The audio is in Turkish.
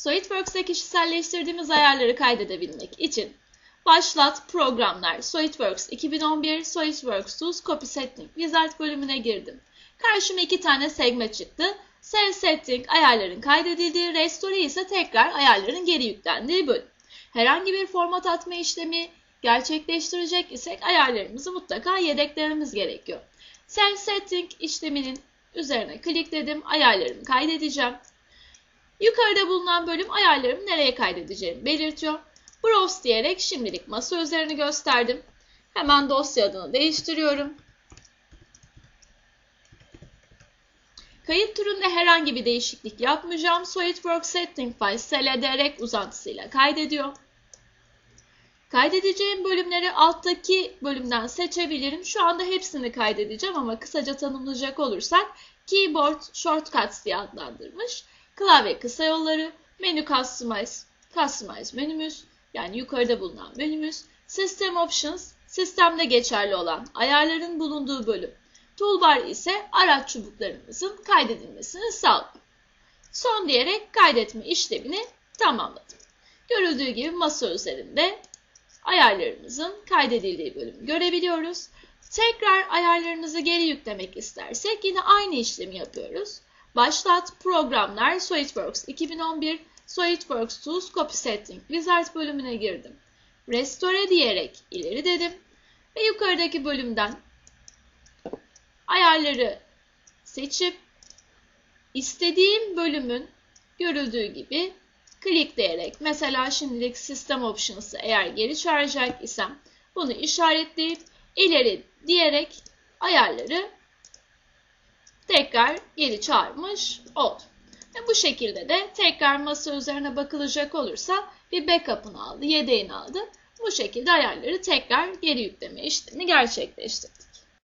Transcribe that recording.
SolidWorks'te kişiselleştirdiğimiz ayarları kaydedebilmek için Başlat, Programlar, SolidWorks 2011, SolidWorks Tools, Copy Setting, Wizard bölümüne girdim. Karşıma iki tane segme çıktı. Save Setting ayarların kaydedildiği, Restore ise tekrar ayarların geri yüklendiği bölüm. Herhangi bir format atma işlemi gerçekleştirecek isek ayarlarımızı mutlaka yedeklememiz gerekiyor. Save Setting işleminin üzerine klikledim. Ayarlarımı kaydedeceğim. Yukarıda bulunan bölüm ayarlarımı nereye kaydedeceğimi belirtiyor. Browse diyerek şimdilik masa üzerini gösterdim. Hemen dosya adını değiştiriyorum. Kayıt türünde herhangi bir değişiklik yapmayacağım. SolidWorks Setting File SLDREC uzantısıyla kaydediyor. Kaydedeceğim bölümleri alttaki bölümden seçebilirim. Şu anda hepsini kaydedeceğim ama kısaca tanımlayacak olursak Keyboard Shortcuts diye adlandırmış. Klavye kısa yolları, menü Customize, Customize menümüz, yani yukarıda bulunan menümüz, System Options, sistemde geçerli olan ayarların bulunduğu bölüm. Toolbar ise araç çubuklarımızın kaydedilmesini sağlıyor. Son diyerek kaydetme işlemini tamamladım. Görüldüğü gibi masa üzerinde ayarlarımızın kaydedildiği bölümü görebiliyoruz. Tekrar ayarlarımızı geri yüklemek istersek yine aynı işlemi yapıyoruz. Başlat, Programlar, SolidWorks 2011, SolidWorks Tools, Copy Setting, Wizard bölümüne girdim. Restore diyerek ileri dedim ve yukarıdaki bölümden ayarları seçip istediğim bölümün görüldüğü gibi klikleyerek mesela şimdilik System Options'ı eğer geri çağıracak isem bunu işaretleyip ileri diyerek ayarları tekrar geri çağırmış oldum. Ve bu şekilde de tekrar masa üzerine bakılacak olursa bir backup'ını aldı, yedeğini aldı. Bu şekilde ayarları tekrar geri yükleme işlemi gerçekleştirdi.